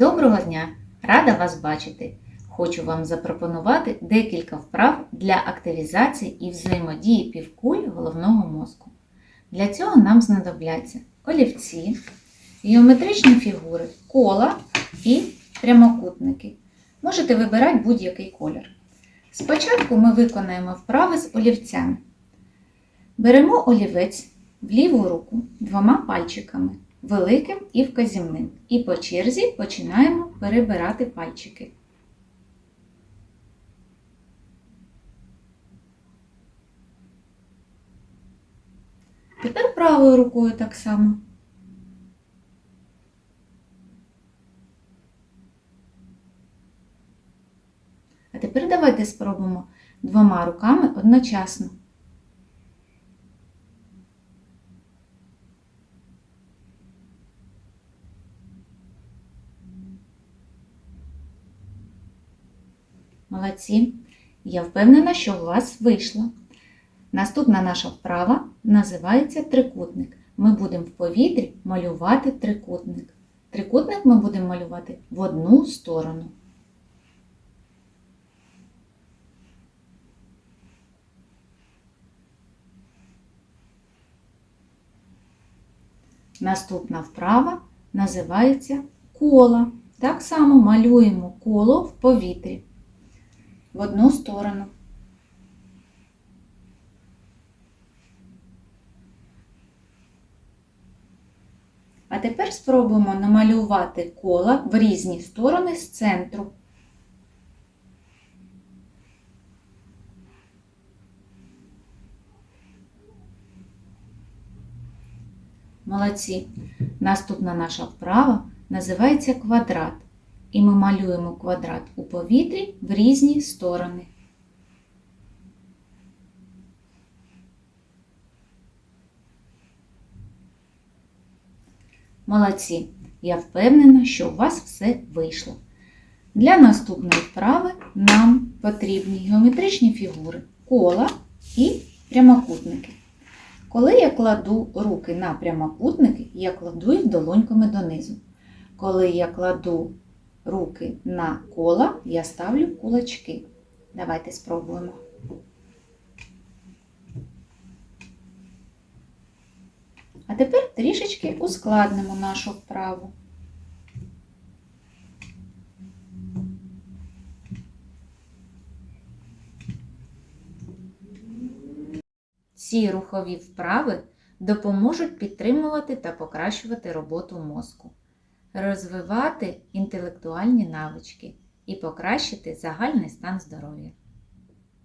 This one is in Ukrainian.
Доброго дня! Рада вас бачити! Хочу вам запропонувати декілька вправ для активізації і взаємодії півкуль головного мозку. Для цього нам знадобляться олівці, геометричні фігури, кола і прямокутники. Можете вибирати будь-який колір. Спочатку ми виконаємо вправи з олівцями. Беремо олівець в ліву руку двома пальчиками, великим і вказівним. І по черзі починаємо перебирати пальчики. Тепер правою рукою так само. А тепер давайте спробуємо двома руками одночасно. Молодці. Я впевнена, що у вас вийшло. Наступна наша вправа називається трикутник. Ми будемо в повітрі малювати трикутник. Трикутник ми будемо малювати в одну сторону. Наступна вправа називається коло. Так само малюємо коло в повітрі в одну сторону. А тепер спробуємо намалювати кола в різні сторони з центру. Молодці. Наступна наша вправа називається квадрат. І ми малюємо квадрат у повітрі в різні сторони. Молодці! Я впевнена, що у вас все вийшло. Для наступної вправи нам потрібні геометричні фігури, кола і прямокутники. Коли я кладу руки на прямокутники, я кладу їх долоньками донизу. Коли я кладу руки на кола, я ставлю кулачки. Давайте спробуємо. А тепер трішечки ускладнимо нашу вправу. Ці рухові вправи допоможуть підтримувати та покращувати роботу мозку, розвивати інтелектуальні навички і покращити загальний стан здоров'я.